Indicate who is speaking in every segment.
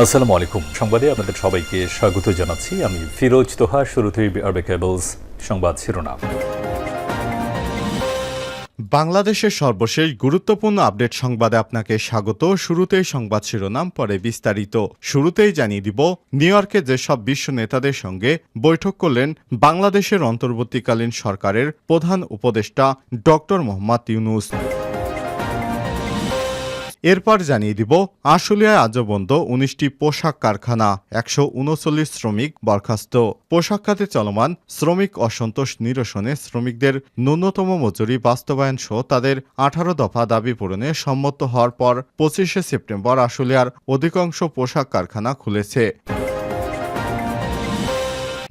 Speaker 1: আসসালামু আলাইকুম। সংবাদে আপনাদের সবাইকে স্বাগত জানাচ্ছি। আমি ফিরোজ তোহা, শুরুতেই আরবে কেবলস সংবাদ শিরোনাম।
Speaker 2: বাংলাদেশের সর্বশেষ গুরুত্বপূর্ণ আপডেট সংবাদে আপনাকে স্বাগত। শুরুতেই সংবাদ শিরোনাম, পরে বিস্তারিত। শুরুতেই জানিয়ে দিব, নিউ ইয়র্কে যেসব বিশ্ব নেতাদের সঙ্গে বৈঠক করলেন বাংলাদেশের অন্তর্বর্তীকালীন সরকারের প্রধান উপদেষ্টা ডক্টর মোহাম্মদ ইউনুস। এরপর জানিয়ে দিব, আশুলিয়ায় আজও বন্ধ উনিশটি পোশাক কারখানা, একশো উনচল্লিশ শ্রমিক বরখাস্ত। পোশাক খাতে চলমান শ্রমিক অসন্তোষ নিরসনে শ্রমিকদের ন্যূনতম মজুরি বাস্তবায়ন সহ তাদের আঠারো দফা দাবি পূরণে সম্মত হওয়ার পর পঁচিশে সেপ্টেম্বর আশুলিয়ার অধিকাংশ পোশাক কারখানা খুলেছে।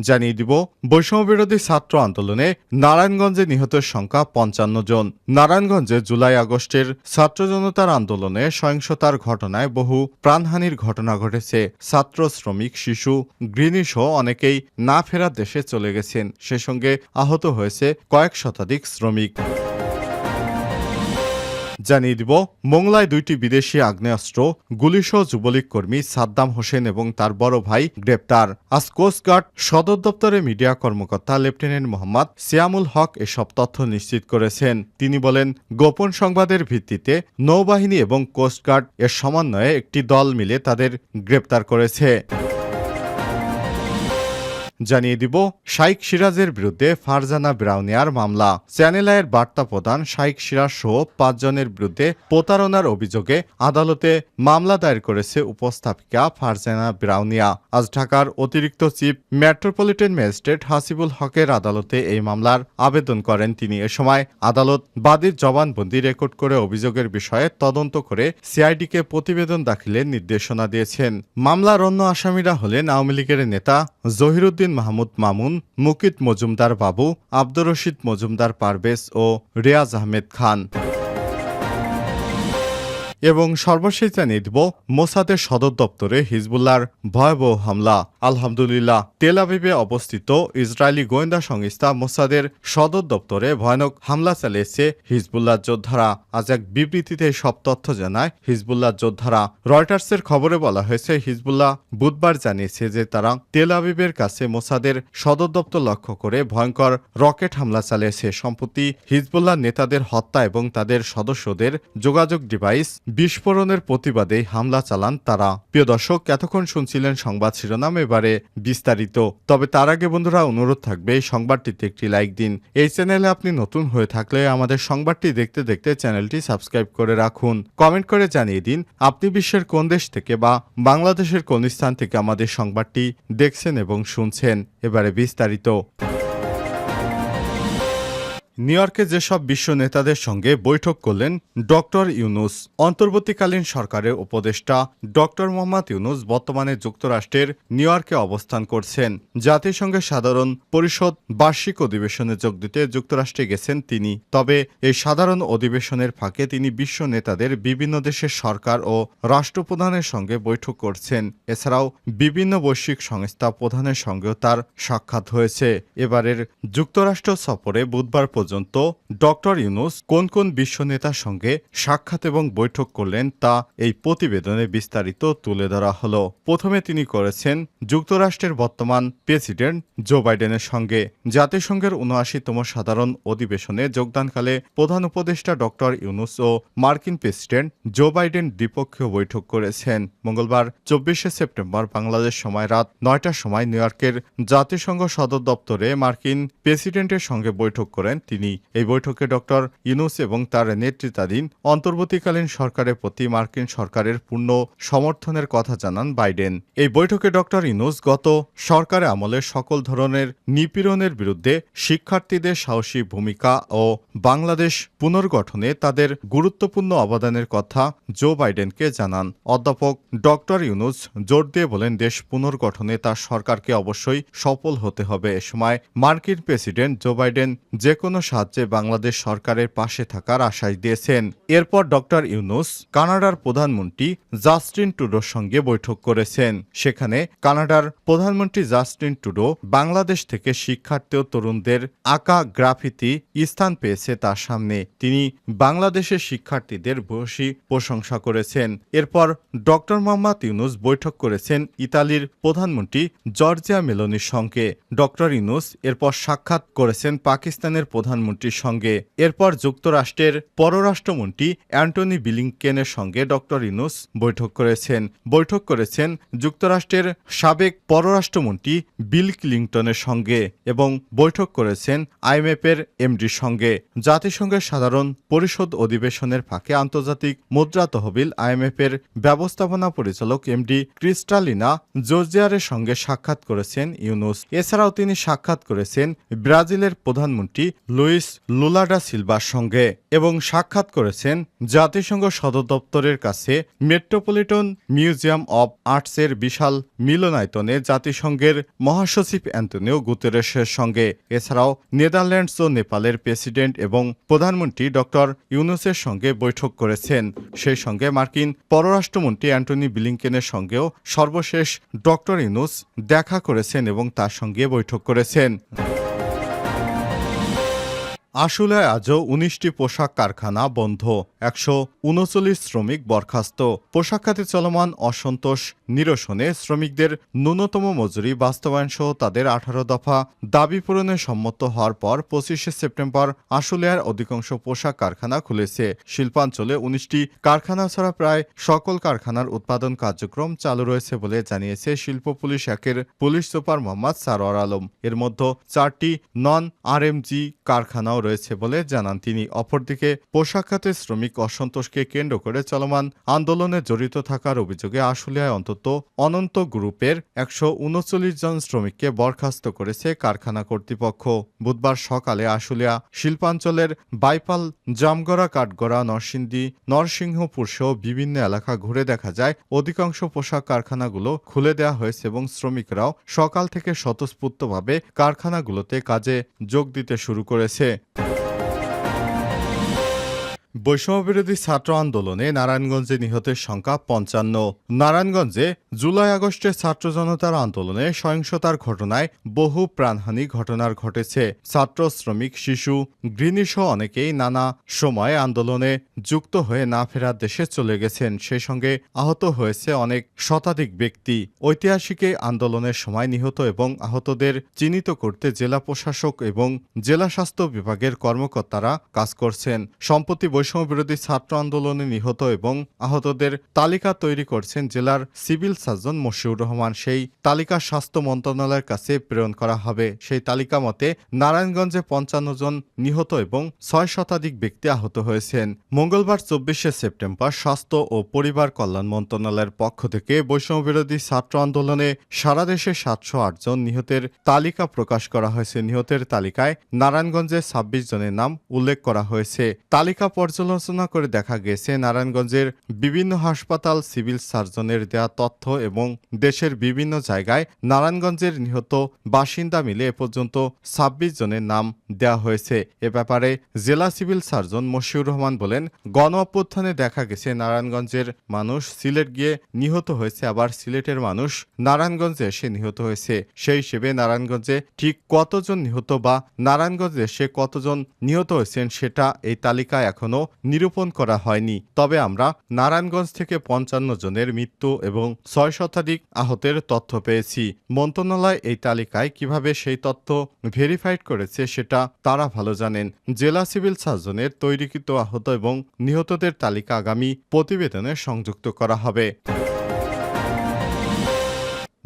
Speaker 2: জানিয়ে দিব বৈষম্য বিরোধী ছাত্র আন্দোলনে নারায়ণগঞ্জে নিহতের সংখ্যা পঞ্চান্ন জন। নারায়ণগঞ্জে জুলাই আগস্টের ছাত্র জনতার আন্দোলনে সহিংসতার ঘটনায় বহু প্রাণহানির ঘটনা ঘটেছে। ছাত্র শ্রমিক, শিশু গৃহিণী সহ অনেকেই না ফেরার দেশে চলে গেছেন। সে সঙ্গে আহত হয়েছে কয়েক শতাধিক শ্রমিক। জানিয়ে দিব, মোংলায় দুইটি বিদেশি আগ্নেয়াস্ত্র, গুলিসহ যুবলীগ কর্মী সাদ্দাম হোসেন এবং তার বড় ভাই গ্রেপ্তার। আজ কোস্টগার্ড সদর দপ্তরে মিডিয়া কর্মকর্তা লেফটেন্যান্ট মোহাম্মদ সিয়ামুল হক এসব তথ্য নিশ্চিত করেছেন। তিনি বলেন, গোপন সংবাদের ভিত্তিতে নৌবাহিনী এবং কোস্টগার্ড এর সমন্বয়ে একটি দল মিলে তাদের গ্রেপ্তার করেছে। জানিয়ে দিব শাইক সিরাজের বিরুদ্ধে ফারজানা ব্রাউনিয়ার মামলা। চ্যানেল আয়ের বার্তা প্রদান শাইক সিরাজ সহ পাঁচজনের বিরুদ্ধে প্রতারণার অভিযোগে আদালতে মামলা দায়ের করেছে উপস্থাপিকা ফারজানা ব্রাউনিয়া। আজ ঢাকার অতিরিক্ত চিফ মেট্রোপলিটন ম্যাজিস্ট্রেট হাসিবুল হকের আদালতে এই মামলার আবেদন করেন তিনি। এ সময় আদালত বাদীর জবানবন্দি রেকর্ড করে অভিযোগের বিষয়ে তদন্ত করে সিআইডিকে প্রতিবেদন দাখিলের নির্দেশনা দিয়েছেন। মামলার অন্য আসামিরা হলেন আওয়ামী লীগের নেতা জহিরুদ্দিন মাহমুদ মামুন মুকিত মজুমদার বাবু আব্দুর রশিদ মজুমদার পারভেজ ও রিয়াজ আহমেদ খান। এবং সর্বশেষ জানিয়ে দিব মোসাদের সদর দপ্তরে হিজবুল্লাহর ভয়াবহ হামলা। আলহামদুলিল্লাহ, তেল আবিবে অবস্থিত ইসরায়েলি গোয়েন্দা সংস্থা মোসাদের সদর দপ্তরে ভয়ানক হামলা চালিয়েছে হিজবুল্লাহ যোদ্ধারা। আজ এক বিবৃতিতে সব তথ্য জানায় হিজবুল্লাহ যোদ্ধারা। রয়টার্সের খবরে বলা হয়েছে, হিজবুল্লাহ বুধবার জানিয়েছে যে তারা তেল আবিবের কাছে মোসাদের সদর দপ্তর লক্ষ্য করে ভয়ঙ্কর রকেট হামলা চালিয়েছে। সম্প্রতি হিজবুল্লাহ নেতাদের হত্যা এবং তাদের সদস্যদের যোগাযোগ ডিভাইস বিস্ফোরণের প্রতিবাদে হামলা চালান তারা। প্রিয় দর্শক, এতক্ষণ শুনছিলেন সংবাদ শিরোনাম, এবারে বিস্তারিত। তবে তার আগে বন্ধুরা, অনুরোধ থাকবে সংবাদটিতে একটি লাইক দিন। এই চ্যানেলে আপনি নতুন হয়ে থাকলে আমাদের সংবাদটি দেখতে দেখতে চ্যানেলটি সাবস্ক্রাইব করে রাখুন। কমেন্ট করে জানিয়ে দিন, আপনি বিশ্বের কোন দেশ থেকে বা বাংলাদেশের কোন স্থান থেকে আমাদের সংবাদটি দেখছেন এবং শুনছেন। এবারে বিস্তারিত। নিউ ইয়র্কে যেসব বিশ্ব নেতাদের সঙ্গে বৈঠক করলেন ডক্টর ইউনুস, অন্তর্বর্তীকালীন সরকারের উপদেষ্টা ডক্টর মোহাম্মদ ইউনুস বর্তমানে যুক্তরাষ্ট্রের নিউ ইয়র্কে অবস্থান করছেন। জাতিসংঘের সাধারণ পরিষদ বার্ষিক অধিবেশনে যোগ দিতে যুক্তরাষ্ট্রে গেছেন তিনি। তবে এই সাধারণ অধিবেশনের ফাঁকে তিনি বিশ্ব নেতাদের বিভিন্ন দেশের সরকার ও রাষ্ট্রপ্রধানের সঙ্গে বৈঠক করছেন। এছাড়াও বিভিন্ন বৈশ্বিক সংস্থা প্রধানের সঙ্গেও তার সাক্ষাৎ হয়েছে। এবারের যুক্তরাষ্ট্র সফরে বুধবার পর্যন্ত ডক্টর ইউনুস কোন কোন বিশ্ব নেতার সঙ্গে সাক্ষাৎ এবং বৈঠক করলেন তা এই প্রতিবেদনে বিস্তারিত তুলে ধরা হলো। প্রথমে তিনি করেছেন যুক্তরাষ্ট্রের বর্তমান প্রেসিডেন্ট জো বাইডেনের সঙ্গে। জাতিসংঘের উনআশিতম সাধারণ অধিবেশনে যোগদানকালে প্রধান উপদেষ্টা ডক্টর ইউনুস ও মার্কিন প্রেসিডেন্ট জো বাইডেন দ্বিপক্ষীয় বৈঠক করেছেন। মঙ্গলবার, চব্বিশে সেপ্টেম্বর, বাংলাদেশ সময় রাত নয়টার সময় নিউ ইয়র্কের জাতিসংঘ সদর দপ্তরে মার্কিন প্রেসিডেন্টের সঙ্গে বৈঠক করেন তিনি। এই বৈঠকে ডক্টর ইউনুস এবং তার নেতৃত্বাধীন অন্তর্বর্তীকালীন সরকারের প্রতি মার্কিন সরকারের পূর্ণ সমর্থনের কথা জানান বাইডেন। এই বৈঠকে ডক্টর ইউনুস গত সরকারে আমলে সকল ধরনের নিপীড়নের বিরুদ্ধে শিক্ষার্থীদের সাহসী ভূমিকা ও বাংলাদেশ পুনর্গঠনে তাদের গুরুত্বপূর্ণ অবদানের কথা জো বাইডেনকে জানান। অধ্যাপক ডক্টর ইউনুস জোর দিয়ে বলেন, দেশ পুনর্গঠনে তার সরকারকে অবশ্যই সফল হতে হবে। এ সময় মার্কিন প্রেসিডেন্ট জো বাইডেন যে কোনো সাহায্যে বাংলাদেশ সরকারের পাশে থাকার আশ্বাস দিয়েছেন। এরপর ডক্টর ইউনুস কানাডার প্রধানমন্ত্রী জাস্টিন টুডোর সঙ্গে বৈঠক করেছেন। সেখানে কানাডার প্রধানমন্ত্রী জাস্টিন টুডো বাংলাদেশ থেকে শিক্ষার্থী ও তরুণদের আঁকা গ্রাফিতি স্থান পেয়েছে তার সামনে। তিনি বাংলাদেশের শিক্ষার্থীদের ভূয়সী প্রশংসা করেছেন। এরপর ডক্টর মোহাম্মদ ইউনুস বৈঠক করেছেন ইতালির প্রধানমন্ত্রী জর্জিয়া মেলোনির সঙ্গে। ডক্টর ইউনুস এরপর সাক্ষাৎ করেছেন পাকিস্তানের প্রধানমন্ত্রীর সঙ্গে। এরপর যুক্তরাষ্ট্রের পররাষ্ট্রমন্ত্রী অ্যান্টনি বিলিংকেনের সঙ্গে ডক্টর ইউনুস বৈঠক করেছেন। বৈঠক করেছেন যুক্তরাষ্ট্রের সাবেক পররাষ্ট্রমন্ত্রী বিল ক্লিংটনের সঙ্গে এবং বৈঠক করেছেন আইএমএফের এমডির সঙ্গে। জাতিসংঘের সাধারণ পরিষদ অধিবেশনের ফাঁকে আন্তর্জাতিক মুদ্রা তহবিল আইএমএফের ব্যবস্থাপনা পরিচালক এমডি ক্রিস্টালিনা জর্জিয়ারের সঙ্গে সাক্ষাৎ করেছেন ইউনুস। এছাড়াও তিনি সাক্ষাৎ করেছেন ব্রাজিলের প্রধানমন্ত্রী লুইস লুলাডা সিলভার সঙ্গে এবং সাক্ষাৎ করেছেন জাতিসংঘ সদর দপ্তরের কাছে মেট্রোপলিটন মিউজিয়াম অব আর্টসের বিশাল মিলনায়তনে জাতিসংঘের মহাসচিব অ্যান্টনিও গুতেরেসের সঙ্গে। এছাড়াও নেদারল্যান্ডস ও নেপালের প্রেসিডেন্ট এবং প্রধানমন্ত্রী ডক্টর ইউনুসের সঙ্গে বৈঠক করেছেন। সেই সঙ্গে মার্কিন পররাষ্ট্রমন্ত্রী অ্যান্টনি বিলিংকেনের সঙ্গেও সর্বশেষ ডক্টর ইউনুস দেখা করেছেন এবং তার সঙ্গে বৈঠক করেছেন। আশুলায় আজও উনিশটি পোশাক কারখানা বন্ধ, একশো উনচল্লিশ শ্রমিক বরখাস্ত। পোশাক খাতে চলমান অসন্তোষ নিরসনে শ্রমিকদের ন্যূনতম মজুরি বাস্তবায়ন সহ তাদের আঠারো দফা দাবি পূরণে সম্মত হওয়ার পর পঁচিশে সেপ্টেম্বর আশুলিয়ার অধিকাংশ পোশাক কারখানা খুলেছে। শিল্পাঞ্চলে উনিশটি কারখানা ছাড়া প্রায় সকল কারখানার উৎপাদন কার্যক্রম চালু রয়েছে বলে জানিয়েছে শিল্প পুলিশ একের পুলিশ সুপার মোহাম্মদ সারোয়ার আলম। এর মধ্যে চারটি নন আরএমজি কারখানাও রয়েছে বলে জানান তিনি। অপরদিকে, পোশাক খাতে শ্রমিক অসন্তোষকে কেন্দ্র করে চলমান আন্দোলনে জড়িত থাকার অভিযোগে আশুলিয়ায় অন্তত অনন্ত গ্রুপের একশো উনচল্লিশ জন শ্রমিককে বরখাস্ত করেছে কারখানা কর্তৃপক্ষ। বুধবার সকালে আশুলিয়া শিল্পাঞ্চলের বাইপাল, জামগড়া, কাঠগড়া, নরসিংদী, নরসিংহপুর সহ বিভিন্ন এলাকা ঘুরে দেখা যায়, অধিকাংশ পোশাক কারখানাগুলো খুলে দেওয়া হয়েছে এবং শ্রমিকরাও সকাল থেকে স্বতঃস্ফূর্তভাবে কারখানাগুলোতে কাজে যোগ দিতে শুরু করেছে। বৈষম্যবিরোধী ছাত্র আন্দোলনে নারায়ণগঞ্জে নিহতের সংখ্যা পঞ্চান্ন। নারায়ণগঞ্জে জুলাই আগস্টে ছাত্র জনতার আন্দোলনে সহিংসতার ঘটনায় বহু প্রাণহানি ঘটনার ঘটেছে। ছাত্র, শ্রমিক, শিশু, গৃহিণীসহ অনেকেই নানা সময় আন্দোলনে যুক্ত হয়ে না ফেরার দেশে চলে গেছেন। সেই সঙ্গে আহত হয়েছে অনেক শতাধিক ব্যক্তি। ঐতিহাসিক আন্দোলনের সময় নিহত এবং আহতদের চিহ্নিত করতে জেলা প্রশাসক এবং জেলা স্বাস্থ্য বিভাগের কর্মকর্তারা কাজ করছেন। সম্প্রতি বৈষম্য বিরোধী ছাত্র আন্দোলনে নিহত এবং আহতদের তালিকা তৈরি করছেন জেলার সিভিল সার্জন মশিউর রহমান। সেই তালিকা স্বাস্থ্য মন্ত্রণালয়ের কাছে প্রেরণ করা হবে। সেই তালিকা মতে, নারায়ণগঞ্জে পঞ্চান্ন জন নিহত এবং ছয় শতাধিক ব্যক্তি আহত হয়েছেন। মঙ্গলবার চব্বিশে সেপ্টেম্বর স্বাস্থ্য ও পরিবার কল্যাণ মন্ত্রণালয়ের পক্ষ থেকে বৈষম্য বিরোধী ছাত্র আন্দোলনে সারা দেশে সাতশো আট জন নিহতের তালিকা প্রকাশ করা হয়েছে। নিহতের তালিকায় নারায়ণগঞ্জে ছাব্বিশ জনের নাম উল্লেখ করা হয়েছে। তালিকা পর্যালোচনা করে দেখা গেছে, নারায়ণগঞ্জের বিভিন্ন হাসপাতাল সিভিল সার্জনের দেয়া তথ্য এবং দেশের বিভিন্ন জায়গায় নারায়ণগঞ্জের নিহত বাসিন্দা মিলে এ পর্যন্ত ছাব্বিশ জনের নাম দেওয়া হয়েছে। এ ব্যাপারে জেলা সিভিল সার্জন মশিউর রহমান বলেন গণ অভ্যুত্থানে দেখা গেছে, নারায়ণগঞ্জের মানুষ সিলেট গিয়ে নিহত হয়েছে, আবার সিলেটের মানুষ নারায়ণগঞ্জে এসে নিহত হয়েছে। সেই হিসেবে নারায়ণগঞ্জে ঠিক কতজন নিহত বা নারায়ণগঞ্জে এসে কতজন নিহত হয়েছেন সেটা এই তালিকা তালিকায় এখনও নিরূপণ করা হয়নি। তবে আমরা নারায়ণগঞ্জ থেকে পঞ্চান্ন জনের মৃত্যু এবং ছয় শতাধিক আহতের তথ্য পেয়েছি। মন্ত্রণালয় এই তালিকায় কীভাবে সেই তথ্য ভেরিফাইড করেছে সেটা তারা ভালো জানেন। জেলা সিভিল সার্জনের তৈরিকৃত আহত এবং নিহতদের তালিকা আগামী প্রতিবেদনে সংযুক্ত করা হবে।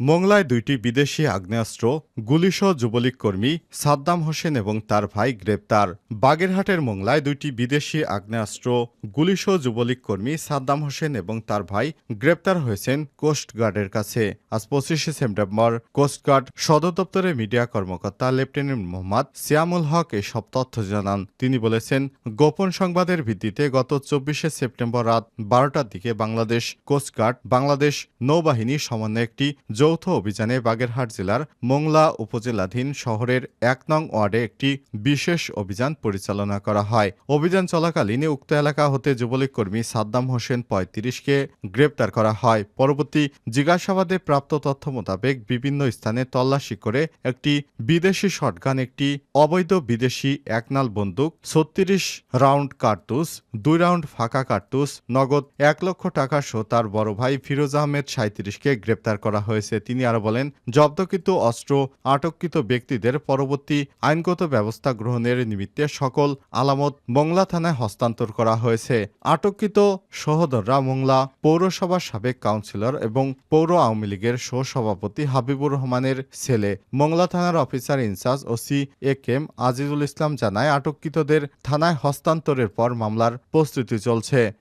Speaker 2: মোংলায় দুইটি বিদেশি আগ্নেয়াস্ত্র, গুলিসহ যুবলীগ কর্মী সাদ্দাম হোসেন এবং তার ভাই গ্রেপ্তার। বাগেরহাটের মোংলায় দুইটি বিদেশি আগ্নেয়াস্ত্র, গুলিসহ যুবলীগ কর্মী সাদ্দাম হোসেন এবং তার ভাই গ্রেপ্তার হয়েছেন কোস্টগার্ডের কাছে। আজ পঁচিশে সেপ্টেম্বর কোস্টগার্ড সদর দপ্তরের মিডিয়া কর্মকর্তা লেফটেন্যান্ট মোহাম্মদ সিয়ামুল হক এসব তথ্য জানান। তিনি বলেছেন, গোপন সংবাদের ভিত্তিতে গত চব্বিশে সেপ্টেম্বর রাত বারোটার দিকে বাংলাদেশ কোস্টগার্ড বাংলাদেশ নৌবাহিনী সমন্বয়ে একটি যৌথ অভিযানে বাগেরহাট জেলার মোংলা উপজেলাধীন শহরের এক নং ওয়ার্ডে একটি বিশেষ অভিযান পরিচালনা করা হয়। অভিযান চলাকালীন উক্ত এলাকা হতে যুবলীগ কর্মী সাদ্দাম হোসেন পঁয়ত্রিশকে গ্রেপ্তার করা হয়। পরবর্তী জিজ্ঞাসাবাদে প্রাপ্ত তথ্য মোতাবেক বিভিন্ন স্থানে তল্লাশি করে একটি বিদেশি শটগান, একটি অবৈধ বিদেশি একনাল বন্দুক, ছত্রিশ রাউন্ড কার্তুস দুই রাউন্ড ফাঁকা কার্তুস নগদ এক লক্ষ টাকা সহ তার বড় ভাই ফিরোজ আহমেদ সাঁত্রিশকে গ্রেপ্তার করা হয়েছে। তিনি আরও বলেন, জব্দকৃত অস্ত্র আটককৃত ব্যক্তিদের পরবর্তী আইনগত ব্যবস্থা গ্রহণের নিমিত্তে সকল আলামত মোংলা থানায় হস্তান্তর করা হয়েছে। আটককৃত সহোদররা মোংলা পৌরসভার সাবেক কাউন্সিলর এবং পৌর আওয়ামী লীগের সহসভাপতি হাবিবুর রহমানের ছেলে। মোংলা থানার officer incharge OC A KM Azizul Islam জানায়, আটককৃতদের থানায় হস্তান্তরের পর মামলার প্রস্তুতি চলছে।